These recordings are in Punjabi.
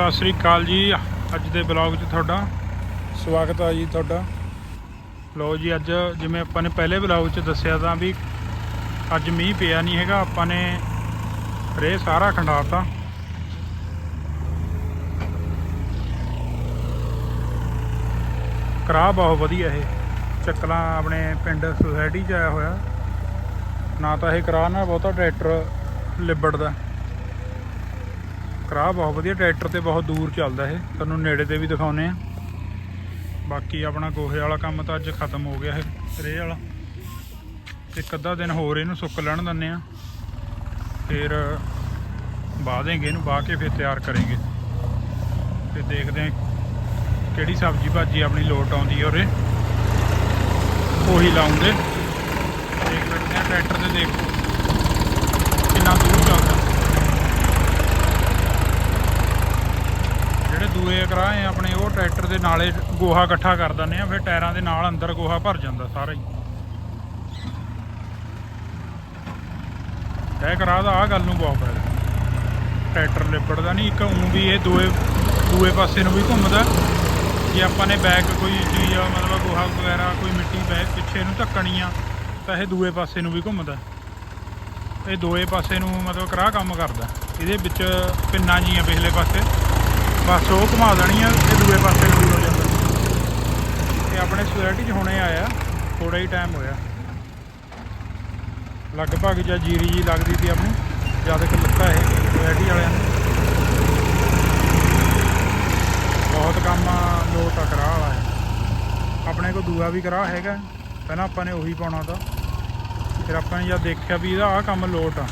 ਸਤਿ ਸ੍ਰੀ ਅਕਾਲ ਜੀ। ਅੱਜ ਦੇ ਬਲੌਗ 'ਚ ਤੁਹਾਡਾ ਸਵਾਗਤ ਹੈ ਜੀ ਤੁਹਾਡਾ। ਲੋ ਜੀ ਅੱਜ ਜਿਵੇਂ ਆਪਾਂ ਨੇ ਪਹਿਲੇ ਬਲੌਗ 'ਚ ਦੱਸਿਆ ਤਾਂ ਵੀ ਅੱਜ ਮੀਂਹ ਪਿਆ ਨਹੀਂ ਹੈਗਾ ਆਪਾਂ ਨੇ ਰੇ ਸਾਰਾ ਖੰਡਾਤਾ। ਕਰਾ ਬਹੁਤ ਵਧੀਆ ਇਹ। ਚੱਕਲਾਂ ਆਪਣੇ ਪਿੰਡ ਸੁਸਾਇਟੀ 'ਚ ਆਇਆ ਹੋਇਆ। ਨਾ ਤਾਂ ਇਹ ਕਰਾ ਨਾ ਬਹੁਤਾ ਟਰੈਕਟਰ ਲਿਬੜਦਾ। ਕਰਾ, ਬਹੁਤ ਵਧੀਆ ਟਰੈਕਟਰ ਤੇ ਬਹੁਤ ਦੂਰ ਚੱਲਦਾ ਇਹ। ਤੁਹਾਨੂੰ ਨੇੜੇ ਤੇ ਵੀ ਦਿਖਾਉਨੇ ਆ ਬਾਕੀ ਆਪਣਾ ਗੋਹੇ ਵਾਲਾ ਕੰਮ ਤਾਂ ਅੱਜ ਖਤਮ ਹੋ ਗਿਆ ਇਹ ਰੇ ਵਾਲਾ। ਇੱਕ ਅੱਧਾ ਦਿਨ ਹੋਰ ਇਹਨੂੰ ਸੁੱਕ ਲੈਣ ਦਿੰਨੇ ਆ ਫਿਰ ਬਾਹ ਦੇਂਗੇ ਇਹਨੂੰ, ਬਾਹ ਕੇ ਫਿਰ ਤਿਆਰ ਕਰਾਂਗੇ। ਤੇ ਦੇਖਦੇ ਆ ਕਿਹੜੀ ਸਬਜ਼ੀ ਭਾਜੀ ਆਪਣੀ ਲੋਟ ਆਉਂਦੀ ਹੈ ਉਰੇ। ਉਹੀ ਲਾਉਂਦੇ। ਦੇਖ ਲੈਂਦੇ ਆ ਟਰੈਕਟਰ ਤੇ ਦੇਖੋ ਕਿੰਨਾ ਦੂਰ ਚੱਲਦਾ ਜਿਹੜੇ ਦੂਏ ਕਰਾਏ ਆਪਣੇ ਉਹ ਟਰੈਕਟਰ ਦੇ ਨਾਲੇ ਗੋਹਾ ਇਕੱਠਾ ਕਰ ਦਿੰਦੇ ਆ ਫਿਰ ਟਾਇਰਾਂ ਦੇ ਨਾਲ ਅੰਦਰ ਗੋਹਾ ਭਰ ਜਾਂਦਾ ਸਾਰਾ ਹੀ। ਇਹ ਕਰਾ ਦਾ ਆ ਗੱਲ ਨੂੰ ਬਹੁਤ ਫਾਇਦਾ। ਟਰੈਕਟਰ ਲਿਬੜਦਾ ਨਹੀਂ ਇੱਕ ਉਂ ਵੀ ਇਹ ਦੋਏ ਦੂਏ ਪਾਸੇ ਨੂੰ ਵੀ ਘੁੰਮਦਾ। ਜੇ ਆਪਾਂ ਨੇ ਬੈਕ ਕੋਈ ਚੀਜ਼ ਆ, ਮਤਲਬ ਗੋਹਾ ਵਗੈਰਾ ਕੋਈ ਮਿੱਟੀ ਬੈਕ ਪਿੱਛੇ ਨੂੰ ਧੱਕਣੀ ਆ ਤਾਂ ਇਹ ਦੂਏ ਪਾਸੇ ਨੂੰ ਵੀ ਘੁੰਮਦਾ। ਇਹ ਦੋਏ ਪਾਸੇ ਨੂੰ ਮਤਲਬ ਕਰਾ ਕੰਮ ਕਰਦਾ। ਇਹਦੇ ਵਿੱਚ ਪਿੰਨਾਂ ਜੀਆਂ ਪਿਛਲੇ ਪਾਸੇ। ਬਸ ਉਹ ਘੁਮਾ ਦੇਣੀ ਆ ਤੇ ਦੂਏ ਪਾਸੇ ਨੂੰ ਹੋ ਜਾਂਦਾ ਇਹ ਆਪਣੇ ਸੋਸਾਇਟੀ 'ਚ ਹੁਣੇ ਆਇਆ ਥੋੜਾ ਹੀ ਟਾਈਮ ਹੋਇਆ। ਲਗਭਗ ਜਾਂ ਜੀਰੀ ਜੀ ਲੱਗਦੀ ਸੀ ਆਪਣੀ ਜਦ ਕਿ ਲੱਤਾ ਇਹ, ਸੋਸਾਇਟੀ ਵਾਲਿਆਂ ਨੂੰ। ਬਹੁਤ ਕੰਮ ਲੋਟ ਆ ਕਰਾ ਵਾਲਾ ਹੈ। ਆਪਣੇ ਕੋਲ ਦੂਆ ਵੀ ਕਰਾ ਹੈਗਾ, ਪਹਿਲਾਂ ਆਪਾਂ ਨੇ ਉਹੀ ਪਾਉਣਾ ਤਾਂ। ਫਿਰ ਆਪਾਂ ਨੇ ਜਦ ਦੇਖਿਆ ਵੀ ਇਹਦਾ ਆਹ ਕੰਮ ਲੋਟ ਆ।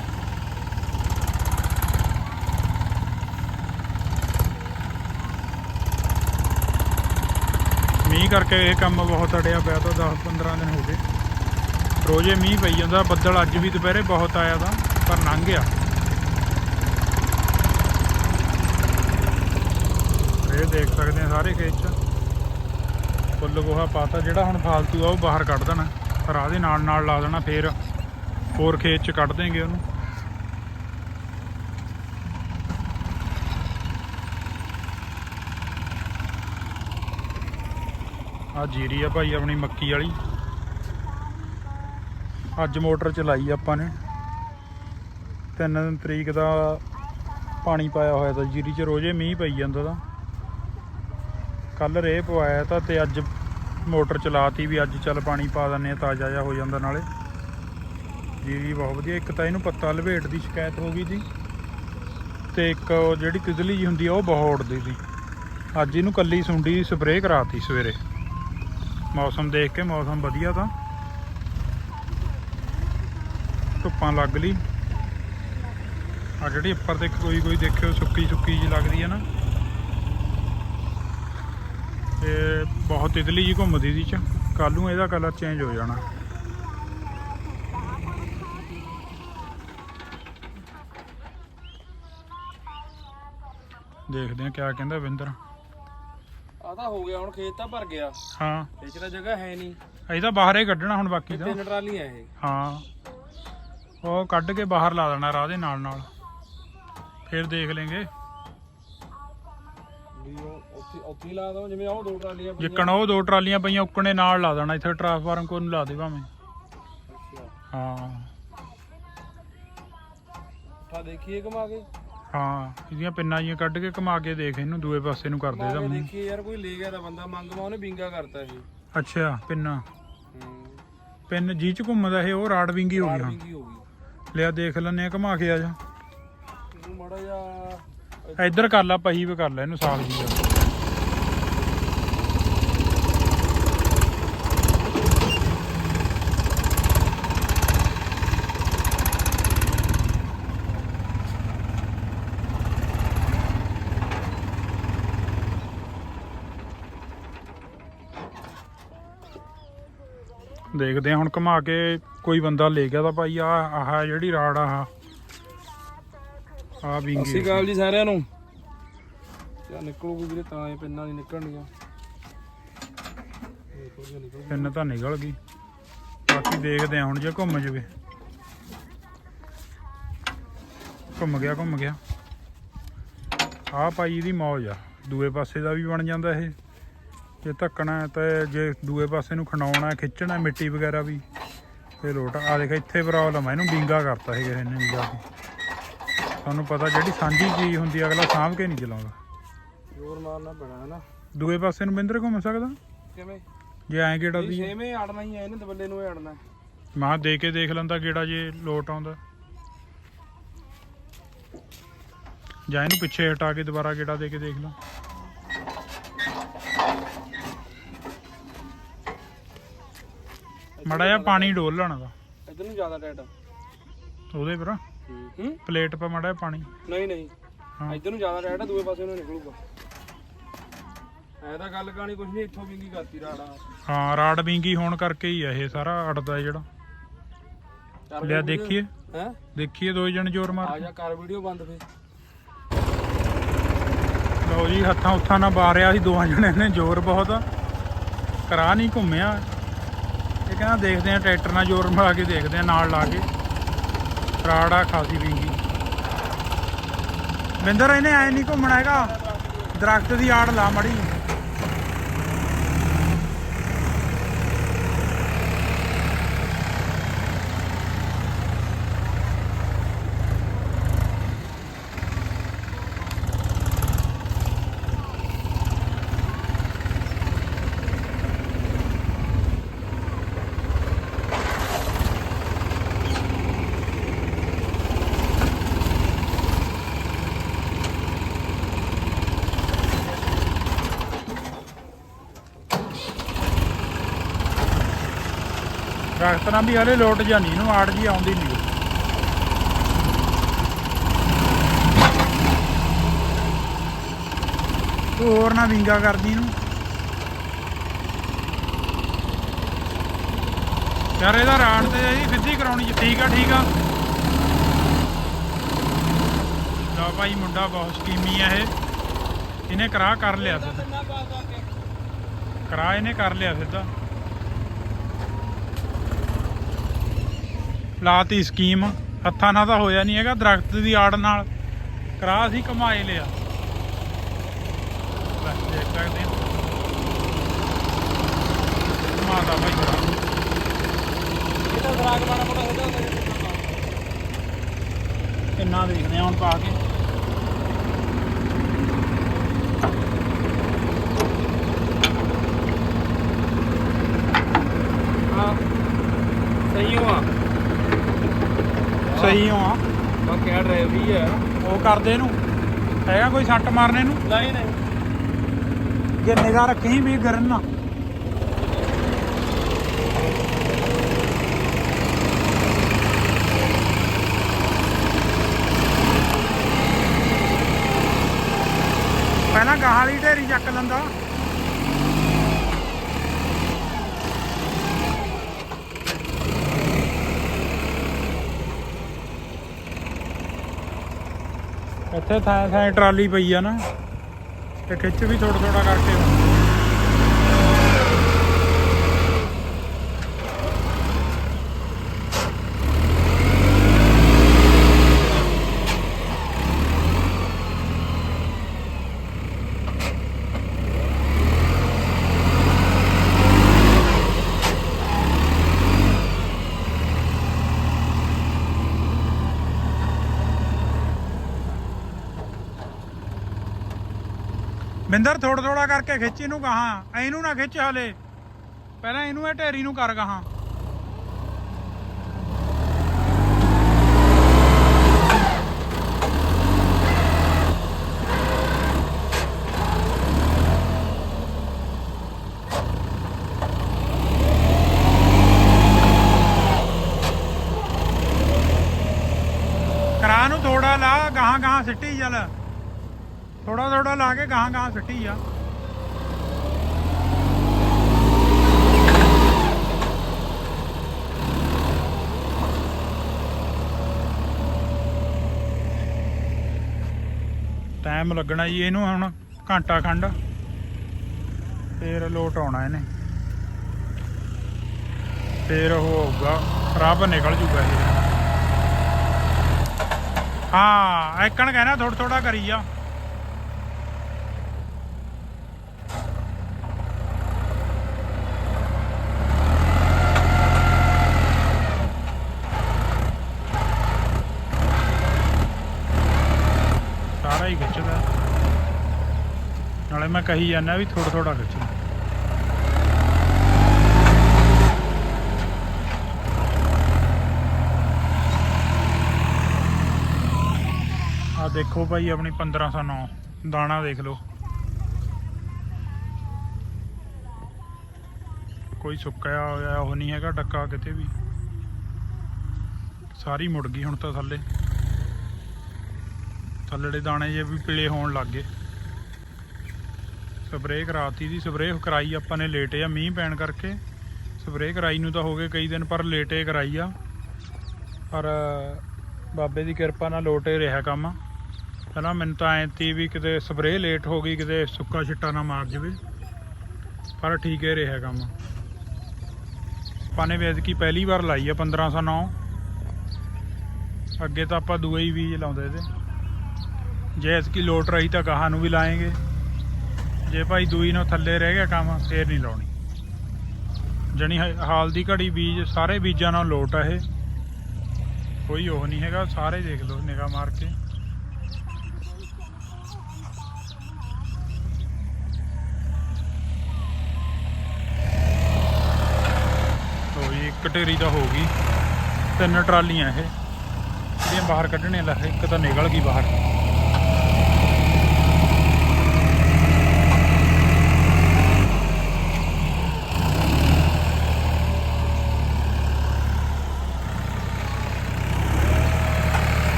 ਮੀਂਹ ਕਰਕੇ ਇਹ ਕੰਮ ਬਹੁਤ ਅੜਿਆ ਪਿਆ ਤਾਂ 10 15 ਦਿਨ ਹੋ ਗਏ। ਰੋਜ਼ੇ ਮੀਂਹ ਪਈ ਜਾਂਦਾ, ਬੱਦਲ ਅੱਜ ਵੀ ਦੁਪਹਿਰੇ ਬਹੁਤ ਆਇਆ ਤਾਂ, ਪਰ ਲੰਘ ਗਿਆ। ਇਹ ਦੇਖ ਸਕਦੇ ਆ ਸਾਰੇ ਖੇਤ ਚ। ਫੁੱਲ ਗੋਹਾ ਪਾਤਾ, ਜਿਹੜਾ ਹੁਣ ਫਾਲਤੂ ਆ, ਉਹ ਬਾਹਰ ਕੱਢ ਦੇਣਾ। ਰਾਹ ਦੇ ਨਾਲ ਨਾਲ ਲਾ ਦੇਣਾ, ਫੇਰ ਹੋਰ ਖੇਤ ਚ ਕੱਢ ਦੇਂਗੇ ਉਹਨੂੰ। ਆ ਜੀਰੀ ਆ ਭਾਈ ਆਪਣੀ ਮੱਕੀ ਵਾਲੀ। ਅੱਜ ਮੋਟਰ ਚਲਾਈ ਆਪਾਂ ਨੇ। 3 ਤਰੀਕ ਦਾ ਪਾਣੀ ਪਾਇਆ ਹੋਇਆ ਤਾਂ ਜੀਰੀ 'ਚ ਰੋਜ਼ੇ ਮੀਂਹ ਪਈ ਜਾਂਦਾ ਤਾਂ। ਕੱਲ ਰੇਹ ਪਵਾਇਆ ਤਾਂ ਤੇ ਅੱਜ ਮੋਟਰ ਚਲਾਤੀ ਵੀ ਅੱਜ ਚੱਲ ਪਾਣੀ ਪਾ ਦਿੰਨੇ ਆ, ਤਾਜ਼ਾ ਜਿਹਾ ਹੋ ਜਾਂਦਾ ਨਾਲੇ। ਜੀਰੀ ਬਹੁਤ ਵਧੀਆ, ਇੱਕ ਤਾਂ ਇਹਨੂੰ ਪੱਤਾ ਲਵੇਟ ਦੀ ਸ਼ਿਕਾਇਤ ਹੋ ਗਈ ਸੀ। ਤੇ ਇੱਕ ਜਿਹੜੀ ਤਿਦਲੀ ਜੀ ਹੁੰਦੀ ਆ, ਉਹ ਬਹੁਤ ਉੜਦੀ ਸੀ। ਅੱਜ ਇਹਨੂੰ ਕੱਲੀ ਸੁੰਡੀ ਸਪਰੇਅ ਕਰਾਤੀ ਸਵੇਰੇ। ਮੌਸਮ ਦੇਖ ਕੇ, ਮੌਸਮ ਵਧੀਆ ਤਾਂ। ਧੁੱਪਾਂ ਲੱਗ ਲਈ। ਆ ਜਿਹੜੀ ਉੱਪਰ ਤੇ ਕੋਈ ਕੋਈ ਦੇਖਿਓ, ਸੁੱਕੀ ਸੁੱਕੀ ਜੀ ਲੱਗਦੀ ਹੈ ਨਾ। ਤੇ ਬਹੁਤ ਤਿਤਲੀ ਜੀ ਘੁੰਮਦੀ ਸੀ ਚ। ਕੱਲ ਨੂੰ ਇਹਦਾ ਕਲਰ ਚੇਂਜ ਹੋ ਜਾਣਾ। ਦੇਖਦੇ ਆ ਕਿਆ ਕਹਿੰਦਾ ਵਿੰਦਰ। ਤਾਂ ਹੋ ਗਿਆ ਹੁਣ ਖੇਤ ਤਾਂ ਭਰ ਗਿਆ। ਹਾਂ। ਇਹ 'ਚ ਤਾਂ ਜਗ੍ਹਾ ਹੈ ਨਹੀਂ। ਅਸੀਂ ਤਾਂ ਬਾਹਰ ਹੀ ਕੱਢਣਾ ਹੁਣ ਬਾਕੀ ਦਾ ਤਿੰਨ ਟਰਾਲੀਆਂ ਇਹ। ਹਾਂ। ਉਹ ਕੱਢ ਕੇ ਬਾਹਰ ਲਾ ਦੇਣਾ ਰਾਹ ਦੇ ਨਾਲ ਨਾਲ। ਫਿਰ ਦੇਖ ਲੈਂਗੇ। ਉੱਥੇ ਲਾ ਦੋ ਜਿਵੇਂ ਉਹ ਦੋ ਟਰਾਲੀਆਂ ਪਈਆਂ। ਜਿੱਕਣ ਉਹ ਦੋ ਟਰਾਲੀਆਂ ਪਈਆਂ ਉੱਕਣੇ ਨਾਲ ਲਾ ਦੇਣਾ। ਇੱਥੇ ਟਰਾਂਸਫਾਰਮ ਕੋਲ ਨੂੰ ਲਾ ਦੇ ਭਾਵੇਂ। ਹਾਂ। ਤਾਂ ਦੇਖੀਏ ਘੁਮਾ ਕੇ। ਹਾਂ ਇਹਦੀਆਂ ਪਿੰਨਾਂ ਜੀਆਂ ਕੱਢ ਕੇ ਘੁਮਾ ਕੇ ਦੇਖ ਇਹਨੂੰ ਦੂਏ ਪਾਸੇ ਨੂੰ ਕਰ ਦੇ ਇਹਦਾ ਮੂੰਹ। ਦੇਖੀਏ ਯਾਰ ਕੋਈ ਲੈ ਗਿਆ ਤਾਂ ਬੰਦਾ ਮੰਗਵਾ ਉਹਨੇ ਬਿੰਗਾ ਕਰਤਾ ਇਹ। ਅੱਛਾ ਪਿੰਨਾ। ਪਿੰਨ ਜੀ ਚ ਘੁੰਮਦਾ ਇਹ ਉਹ ਰਾੜ ਵਿੰਗੀ ਹੋ ਗਈ ਹਾਂ ਬਿੰਗੀ ਹੋ ਗਈ। ਲਿਆ ਦੇਖ ਲੈਨੇ ਆ ਘੁਮਾ ਕੇ ਆ ਜਾ। ਇਹਨੂੰ ਮਾੜਾ ਜਿਹਾ ਇੱਧਰ ਕਰ ਲਾ ਪਹੀ ਵੀ ਕਰ ਲੈ ਇਹਨੂੰ ਸਾਲ ਜੀ ਦਾ ਦੇਖਦੇ ਹਾਂ ਹੁਣ ਘੁਮਾ ਕੇ ਕੋਈ ਬੰਦਾ ਲੈ ਗਿਆ ਤਾਂ ਭਾਈ ਆ ਆਹ ਜਿਹੜੀ ਰਾੜ ਆ ਆ ਸਤਿ ਵਿੰਗੀ ਸ਼੍ਰੀ ਅਕਾਲ ਜੀ ਸਾਰਿਆਂ ਨੂੰ। ਯਾ ਨਿਕਲੂਗੀ ਵੀਰੇ ਤਾਂ ਇਹ ਪਿੰਨਾਂ ਨਹੀਂ ਨਿਕਲਣਗੀਆਂ ਨਿਕਲ ਗਿਆ ਨਿਕਲ ਤਾਂ ਨਿਕਲ ਗਈ। ਬਾਕੀ ਦੇਖਦੇ ਆ ਹੁਣ ਜੇ ਘੁੰਮ ਜਵੇ। ਘੁੰਮ ਗਿਆ ਘੁੰਮ ਗਿਆ। ਆਹ ਭਾਈ ਇਹਦੀ ਮੌਜ ਆ। ਦੂਏ ਪਾਸੇ ਦਾ ਵੀ ਬਣ ਜਾਂਦਾ ਇਹ। ਜੇ ਧੱਕਣਾ ਹੈ ਤੇ ਜੇ ਦੂਏ ਪਾਸੇ ਨੂੰ ਖਣਾਉਣਾ ਹੈ, ਖਿੱਚਣਾ ਹੈ, ਮਿੱਟੀ ਵਗੈਰਾ ਵੀ ਤੇ ਲੋਟ ਆ ਦੇਖ ਇੱਥੇ ਪ੍ਰੋਬਲਮ ਹੈ ਇਹਨੂੰ ਵਿੰਗਾ ਕਰਤਾ ਸੀ ਕਿਸੇ ਨੇ ਜਾ ਕੇ। ਤੁਹਾਨੂੰ ਪਤਾ ਜਿਹੜੀ ਸਾਂਝੀ ਚੀਜ਼ ਹੁੰਦੀ ਆ, ਅਗਲਾ ਸਾਂਭ ਕੇ ਨਹੀਂ ਚਲਾਉਂਦਾ। ਜ਼ੋਰ ਮਾਰਨਾ ਪੈਣਾ ਹੈ ਨਾ? ਦੂਏ ਪਾਸੇ ਨੂੰ ਬਿੰਦਰ ਘੁੰਮ ਸਕਦਾ? ਕਿਵੇਂ? ਜੇ ਐਂ ਗੇੜਾ ਦੀ ਛੇਵੇਂ ਅੜਨਾ ਹੀ ਹੈ ਇਹਨੇ ਦਬੱਲੇ ਨੂੰ ਹੀ ਅੜਨਾ ਮਾਂ ਦੇ ਕੇ ਦੇਖ ਲੈਂਦਾ ਗੇੜਾ ਜੇ ਲੋਟ ਆਉਂਦਾ। ਜਾਂ ਇਹਨੂੰ ਪਿੱਛੇ ਹਟਾ ਕੇ ਦੁਬਾਰਾ ਗੇੜਾ ਦੇ ਕੇ ਦੇਖ ਲਾ। ਮੜਾ ਜਿਹਾ ਪਾਣੀ ਡੋਲ ਲੈਣਾ ਦਾ ਇਧਰ ਨੂੰ ਜ਼ਿਆਦਾ ਟਾਈਟ ਉਹਦੇ ਪਰ। ਹੂੰ। ਪਲੇਟ 'ਤੇ ਮੜਾ ਜਿਹਾ ਪਾਣੀ। ਨਹੀਂ ਨਹੀਂ। ਇਧਰ ਨੂੰ ਜ਼ਿਆਦਾ ਟਾਈਟ ਆ ਦੂਏ ਪਾਸੇ ਨੂੰ ਨਿਕਲੂਗਾ। ਐ ਤਾਂ ਗੱਲ ਕਹਾਣੀ ਕੁਝ ਨਹੀਂ ਇੱਥੋਂ ਵਿੰਗੀ ਕਰਤੀ ਰਾੜਾ। ਹਾਂ ਰਾਡ ਵਿੰਗੀ ਹੋਣ ਕਰਕੇ ਹੀ ਆ ਇਹ ਸਾਰਾ ਅੜਦਾ ਜਿਹੜਾ। ਲਿਆ ਦੇਖੀਏ। ਹੈ? ਦੇਖੀਏ ਦੋ ਜਣ ਜ਼ੋਰ ਆ ਮਾਰ ਜਾ ਕਰ ਵੀਡੀਓ ਬੰਦ ਫੇ ਲਓ ਜੀ ਹੱਥਾਂ ਉੱਥਾਂ ਨਾਲ ਬਾਰਿਆ ਸੀ ਦੋਵਾਂ ਜਣਿਆਂ ਨੇ ਜ਼ੋਰ ਬਹੁਤ। ਆ ਕਰਾ ਨਹੀਂ ਘੁੰਮਿਆ। ਕਹਿੰਦਾ ਦੇਖਦੇ ਆ ਟਰੈਕਟਰ ਨਾਲ ਜ਼ੋਰ ਮਾਰ ਕੇ ਦੇਖਦੇ ਆ ਨਾਲ ਲਾ ਕੇ। ਰਾੜਾ ਖਾਸੀ ਵਿੰਗੀ ਬਿੰਦਰ, ਇਹਨੇ ਐ ਨਹੀਂ ਘੁੰਮਣਾ ਹੈਗਾ? ਦਰਖਤ ਦੀ ਆੜ ਲਾ ਮੜੀ। ਦਰਖਤ ਨਾਲ ਵੀ ਹਲੇ ਲੋਟ ਜਾਨੀ ਇਹਨੂੰ ਆੜ ਜੀ ਆਉਂਦੀ ਨਹੀਂ। ਤੂੰ ਹੋਰ ਨਾ ਵਿੰਗਾ ਕਰਦੀ ਇਹਨੂੰ। ਯਾਰ ਇਹਦਾ ਰਾਣ ਤੇ ਜੀ ਸਿੱਧੀ ਕਰਾਉਣੀ ਜੀ। ਠੀਕ ਆ ਠੀਕ ਆ। ਲਓ ਭਾਈ, ਮੁੰਡਾ ਬਹੁਤ ਸਕੀਮੀ ਆ ਇਹ। ਇਹਨੇ ਕਰਾ ਕਰ ਲਿਆ ਸਿੱਧਾ। ਕਰਾ ਇਹਨੇ ਕਰ ਲਿਆ ਸਿੱਧਾ। ਲਾਤੀ ਸਕੀਮ। ਹੱਥਾਂ ਨਾਲ ਤਾਂ ਹੋਇਆ ਨਹੀਂ ਹੈਗਾ, ਦਰਖਤ ਦੀ ਆੜ ਨਾਲ। ਕਰਾ ਅਸੀਂ ਕਮਾਏ ਲਿਆ। ਲੈ ਦੇਖ ਸਕਦੇ ਮਾਤਾ ਭਾਈ ਇਹ ਤਾਂ ਖਰਾਕ ਮਾੜਾ ਮੋਟਾ ਹੁੰਦਾ ਹੁੰਦਾ ਕਿੰਨਾ ਦੇਖਦੇ ਆ ਹੁਣ ਪਾ ਕੇ ਹਾਂ ਸਹੀ ਹੋ ਆ ਸਹੀ ਹੋ ਆ ਬਾ ਹੈ ਉਹ ਕਰਦੇ ਇਹਨੂੰ ਹੈਗਾ ਕੋਈ ਸੱਟ ਮਾਰਨੇ ਨੂੰ? ਨਹੀਂ ਨਹੀਂ। ਜੇ ਨਿਗਾਹ ਰੱਖੀ ਵੀ ਗਿਰਨ ਨਾ। ਪਹਿਲਾਂ ਗਾਹਾਂ ਵਾਲੀ ਢੇਰੀ ਚੱਕ ਲੈਂਦਾ। ਇੱਥੇ ਥਾਂ ਥਾਂ ਟਰਾਲੀ ਪਈ ਆ ਨਾ ਤੇ ਖਿੱਚ ਵੀ ਥੋੜਾ ਥੋੜਾ ਕਰਕੇ। ਬਿੰਦਰ ਥੋੜਾ ਥੋੜਾ ਕਰਕੇ ਖਿੱਚ ਇਹਨੂੰ ਗਾਹਾਂ ਇਹਨੂੰ ਨਾ ਖਿੱਚ ਹਲੇ। ਪਹਿਲਾਂ ਇਹਨੂੰ ਇਹ ਢੇਰੀ ਨੂੰ ਕਰ ਗਾਹਾਂ ਕਰਾ ਨੂੰ ਥੋੜਾ ਲਾ ਗਾਹਾਂ ਗਾਹਾਂ ਸਿੱਟੀ ਚੱਲ ਥੋੜਾ ਥੋੜਾ ਲਾ ਕੇ ਗਾਹਾਂ ਗਾਹਾਂ ਸਿੱਟੀ ਆ। ਟਾਈਮ ਲੱਗਣਾ ਜੀ ਇਹਨੂੰ ਹੁਣ ਘੰਟਾ ਖੰਡ। ਫੇਰ ਲੋਟ ਆਉਣਾ ਇਹਨੇ। ਫੇਰ ਉਹ ਹੋਊਗਾ ਰੱਬ ਨਿਕਲ ਜੂਗਾ ਇਹ। ਹਾਂ ਐਕਣ ਕਹਿਣਾ ਥੋੜਾ ਥੋੜਾ ਕਰੀ ਆ ਥੋੜਾ ਹੀ ਖਿੱਚਦਾ ਨਾਲੇ ਮੈਂ ਕਹੀ ਜਾਂਦਾ ਵੀ ਥੋੜਾ ਥੋੜਾ ਖਿੱਚੋ। ਆ ਦੇਖੋ ਭਾਈ ਆਪਣੀ 1509 ਦਾਣਾ ਦੇਖ ਲਓ। ਕੋਈ ਸੁੱਕਿਆ ਹੋਇਆ ਉਹ ਨਹੀਂ ਹੈਗਾ, ਡੱਕਾ ਕਿਤੇ ਵੀ। ਸਾਰੀ ਮੁੜ ਗਈ ਹੁਣ ਤਾਂ ਥੱਲੇ। ਥੱਲੜੇ ਦਾਣੇ ਜੇ ਵੀ ਪੀਲੇ ਹੋਣ ਲੱਗ ਗਏ। ਸਪਰੇਅ ਕਰਾਤੀ ਦੀ, ਸਪਰੇਅ ਕਰਾਈ ਆਪਾਂ ਨੇ ਲੇਟੇ ਆ, ਮੀਂਹ ਪੈਣ ਕਰਕੇ। ਸਪਰੇਅ ਕਰਾਈ ਨੂੰ ਤਾਂ ਹੋ ਗਏ ਕਈ ਦਿਨ, ਪਰ ਲੇਟੇ ਕਰਾਈ ਆ। ਪਰ, ਬਾਬੇ ਦੀ ਕਿਰਪਾ ਨਾਲ ਲੋਟੇ ਰਿਹਾ ਕੰਮ। ਪਹਿਲਾਂ ਮੈਨੂੰ ਤਾਂ ਐਂ ਤੀ ਵੀ ਕਿਤੇ ਸਪਰੇਅ ਲੇਟ ਹੋ ਗਈ, ਕਿਤੇ ਸੁੱਕਾ ਛਿੱਟਾ ਨਾ ਮਾਰ ਜਵੇ। ਪਰ ਠੀਕ ਹੈ ਰਿਹਾ ਕੰਮ। ਆਪਾਂ ਨੇ ਵੇਦ ਕੀ ਪਹਿਲੀ ਵਾਰ ਲਾਈ ਆ 1509 ਅੱਗੇ ਤਾਂ ਆਪਾਂ ਦੂਏ ਹੀ ਬੀਜ ਲਾਉਂਦੇ ਤੇ। ਜੇ ਇਸ ਕੀ ਲੋਟ ਰਹੀ ਤਾਂ ਗਾਹਾਂ ਨੂੰ ਵੀ ਲਾਏਗੇ। ਜੇ ਭਾਈ ਦੂਈ ਨੂੰ ਥੱਲੇ ਰਹਿ ਗਿਆ ਕੰਮ, ਫੇਰ ਨਹੀਂ ਲਾਉਣੀ। ਜਣੀ ਹਾਲ ਦੀ ਘੜੀ ਬੀਜ, ਸਾਰੇ ਬੀਜਾਂ ਨਾਲ ਲੋਟ ਆ ਇਹ। ਕੋਈ ਉਹ ਨਹੀਂ ਹੈਗਾ, ਸਾਰੇ ਦੇਖ ਲਓ, ਨਿਗਾਹ ਮਾਰ ਕੇ। ਲੋ ਜੀ, ਇੱਕ ਢੇਰੀ ਤਾਂ ਹੋ ਗਈ। ਤਿੰਨ ਟਰਾਲੀਆਂ ਇਹ। ਜਿਹੜੀਆਂ ਬਾਹਰ ਕੱਢਣੇ ਲੱਗ ਇੱਕ ਤਾਂ ਨਿਕਲ ਗਈ ਬਾਹਰ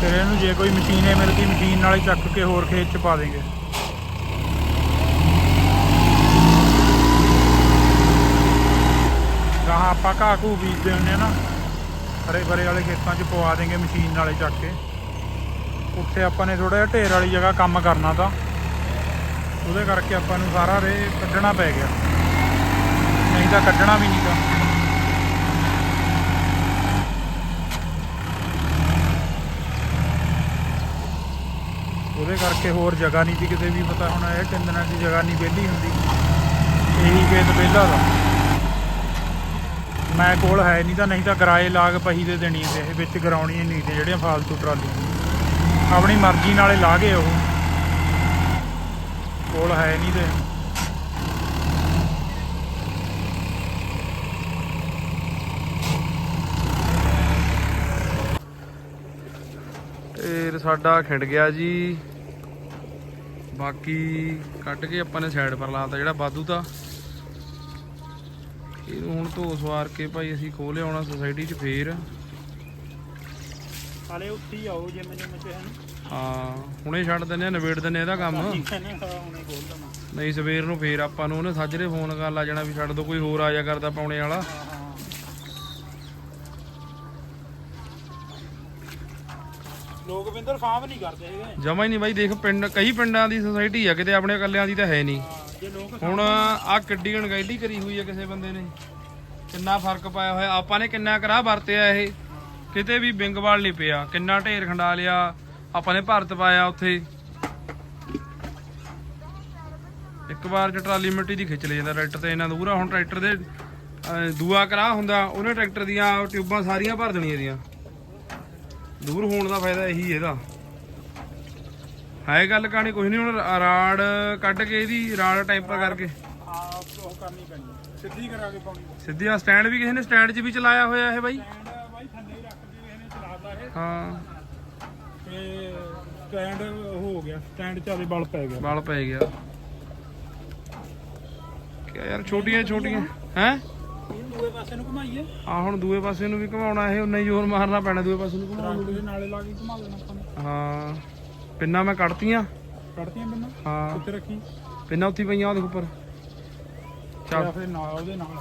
ਫਿਰ ਇਹਨੂੰ ਜੇ ਕੋਈ ਮਸ਼ੀਨੇ ਮਿਲ ਗਈ ਮਸ਼ੀਨ ਨਾਲ ਹੀ ਚੱਕ ਕੇ ਹੋਰ ਖੇਤ ਚ ਪਾ ਦੇਂਗੇ। ਗਾਹਾਂ ਆਪਾਂ ਘਾਹ ਘੂ ਬੀਜਦੇ ਹੁੰਦੇ ਆ ਨਾ, ਹਰੇ ਭਰੇ ਵਾਲੇ ਖੇਤਾਂ 'ਚ ਪਵਾ ਦੇਂਗੇ ਮਸ਼ੀਨ ਨਾਲੇ ਚੱਕ ਕੇ। ਉੱਥੇ ਆਪਾਂ ਨੇ ਥੋੜਾ ਜਿਹਾ ਢੇਰ ਵਾਲੀ ਜਗ੍ਹਾ ਕੰਮ ਕਰਨਾ ਤਾਂ। ਉਹਦੇ ਕਰਕੇ ਆਪਾਂ ਨੂੰ ਸਾਰਾ ਰੇ ਕੱਢਣਾ ਪੈ ਗਿਆ। ਨਹੀਂ ਤਾਂ ਕੱਢਣਾ ਵੀ ਨਹੀਂ ਤਾਂ। ਉਹਦੇ ਕਰਕੇ ਹੋਰ ਜਗ੍ਹਾ ਨਹੀਂ ਸੀ ਕਿਤੇ ਵੀ, ਪਤਾ ਹੁਣ ਇਹ ਤਿੰਨ ਦੀ ਜਗ੍ਹਾ ਨਹੀਂ ਵਿਹਲੀ ਹੁੰਦੀ। ਇਹੀ ਖੇਤ ਵਿਹਲਾ ਦਾ ਮੈਂ ਕੋਲ ਹੈ ਨਹੀਂ ਤਾਂ ਨਹੀਂ ਤਾਂ ਕਿਰਾਏ ਲਾਗ ਪਹੀ ਦੇ ਦੇਣੀ ਤੇ ਇਹ ਵਿੱਚ ਗਰਾਉਣੀ ਨਹੀਂ ਤੇ ਜਿਹੜੀਆਂ ਫਾਲਤੂ ਟਰਾਲੀ। ਆਪਣੀ ਮਰਜ਼ੀ ਨਾਲੇ ਲਾ ਗਏ ਉਹ। ਕੋਲ ਹੈ ਨਹੀਂ ਤੇ ਤੇ ਸਾਡਾ ਖਿੰਡ ਗਿਆ ਜੀ। ਬਾਕੀ ਕੱਢ ਕੇ ਆਪਾਂ ਨੇ ਸਾਈਡ ਪਰ ਲਾਤਾ ਜਿਹੜਾ ਬਾਦੂ ਤਾਂ ਇਹਨੂੰ ਹੁਣ ਧੋ ਸਵਾਰ ਕੇ ਭਾਈ ਅਸੀਂ ਖੋਹ ਲਿਆਉਣਾ ਸੁਸਾਇਟੀ 'ਚ ਫੇਰ। ਹਾਲੇ ਉੱਥੇ ਹੀ ਆਓ ਜਿਵੇਂ ਜਿਵੇਂ ਚਾਹਨ ਹਾਂ ਹੁਣੇ ਛੱਡ ਦਿੰਨੇ ਆ ਨਵੇੜ ਦਿੰਨੇ ਆ ਇਹਦਾ ਕੰਮ। ਹੁਣੇ ਖੋਲ ਦਵਾਂ। ਨਹੀਂ ਸਵੇਰ ਨੂੰ ਫੇਰ ਆਪਾਂ ਨੂੰ ਉਹਨੇ ਸਾਜਰੇ ਫੋਨ ਕਰ ਲਾ ਜਾਣਾ ਵੀ ਛੱਡ ਦੋ ਕੋਈ ਹੋਰ ਆ ਜਾ ਕਰਦਾ ਪਾਉਣੇ ਵਾਲਾ ਹਾਂ ਹਾਂ ਲੋਕ ਵਿੰਦਰ ਫਾਰਮ ਨਹੀਂ ਕਰਦੇ ਹੈਗੇ। ਜਮਾ ਹੀ ਨਹੀਂ ਬਾਈ ਦੇਖ ਪਿੰਡ ਕਈ ਪਿੰਡਾਂ ਦੀ ਸੁਸਾਇਟੀ ਆ ਕਿਤੇ ਆਪਣੇ ਇਕੱਲਿਆਂ ਦੀ ਤਾਂ ਹੈ ਨਹੀਂ। ਜੇ ਲੋਕ ਹੁਣ ਆ ਕਿੱਡੀ ਅਣਗਹਿਲੀ ਕਰੀ ਹੋਈ ਆ ਕਿਸੇ ਬੰਦੇ ਨੇ। ਕਿੰਨਾ ਫ਼ਰਕ ਪਾਇਆ ਹੋਇਆ ਆਪਾਂ ਨੇ ਕਿੰਨਾ ਕਰਾ ਵਰਤਿਆ ਇਹ। ਕਿਤੇ ਵੀ ਬਿੰਗਵਾਲ ਨਹੀਂ ਪਿਆ ਕਿੰਨਾ ਢੇਰ ਖੰਡਾ ਲਿਆ ਆਪਾਂ ਨੇ ਭਾਰਤ ਪਾਇਆ ਉੱਥੇ। ਇੱਕ ਵਾਰ ਚ ਟਰਾਲੀ ਮਿੱਟੀ ਦੀ ਖਿੱਚ ਲੈ ਜਾਂਦਾ ਟਰੈਕਟਰ ਤੇ ਇਹਨਾਂ ਦੂਰਾ ਹੁਣ ਟਰੈਕਟਰ ਦੇ ਦੂਆ ਕਰਾ ਹੁੰਦਾ ਉਹਨੇ ਟਰੈਕਟਰ ਦੀਆਂ ਟਿਊਬਾਂ ਸਾਰੀਆਂ ਭਰ ਦੇਣੀਆਂ ਇਹਦੀਆਂ। ਦੂਰ ਹੋਣ ਦਾ ਫਾਇਦਾ ਇਹੀ ਇਹਦਾ। ਹੈ ਗੱਲ ਕਹਾਣੀ ਕੁਝ ਨਹੀਂ ਹੁਣ ਰਾੜ ਕੱਢ ਕੇ ਇਹਦੀ ਰਾੜ ਟੈਂਪਰ ਕਰਕੇ। ਆਪ ਉਹ ਕਰਨੀ ਪੈਣੀ ਹੈ। ਸਿੱਧੀ ਕਰਾ ਕੇ ਪਾਉਣੀ ਸਿੱਧੀ ਆ ਸਟੈਂਡ ਵੀ ਕਿਸੇ ਨੇ ਸਟੈਂਡ 'ਚ ਵੀ ਚਲਾਇਆ ਹੋਇਆ ਇਹ ਬਾਈ। ਸਟੈਂਡ ਬਾਈ ਥੱਲੇ ਹੀ ਰੱਖ ਕੇ ਇਹਨੇ ਚਲਾਤਾ ਇਹ। ਹਾਂ। ਤੇ ਸਟੈਂਡ ਹੋ ਗਿਆ ਸਟੈਂਡ ਚਾਲੇ ਬਲ ਪੈ ਗਿਆ। ਵਾਲ ਪੈ ਗਿਆ। ਕਿਆ ਯਾਰ ਛੋਟੀਆਂ ਛੋਟੀਆਂ। ਹੈ? ਦੂਏ ਪਾਸੇ ਨੂੰ ਘੁਮਾਈਏ। ਆ ਹੁਣ ਦੂਏ ਪਾਸੇ ਨੂੰ ਵੀ ਘਮਾਉਣਾ ਇਹ ਉਨਾ ਹੀ ਜ਼ੋਰ ਮਾਰਨਾ ਪੈਣਾ ਦੂਏ ਪਾਸੇ ਨੂੰ ਘੁਮਾਉਣ। ਟਰੰਕ ਦੇ ਨਾਲੇ ਲਾ ਕੇ ਘੁਮਾ ਦੇਣਾ ਆਪਾਂ ਨੇ। ਨੂੰ। ਹਾਂ ਪਿੰਨਾ ਮੈਂ ਕੱਢਤੀਆਂ। ਕੱਢਤੀਆਂ ਬਿੰਨਾ ਹਾਂ। ਕਿੱਥੇ ਰੱਖੀ। ਪਿੰਨਾ ਉੱਥੇ ਹੀ ਪਈਆਂ ਉਹਦੇ ਉੱਪਰ। ਚੱਲ। ਜਾਂ ਫਿਰ ਨਾਲ ਉਹਦੇ ਨਾਲ।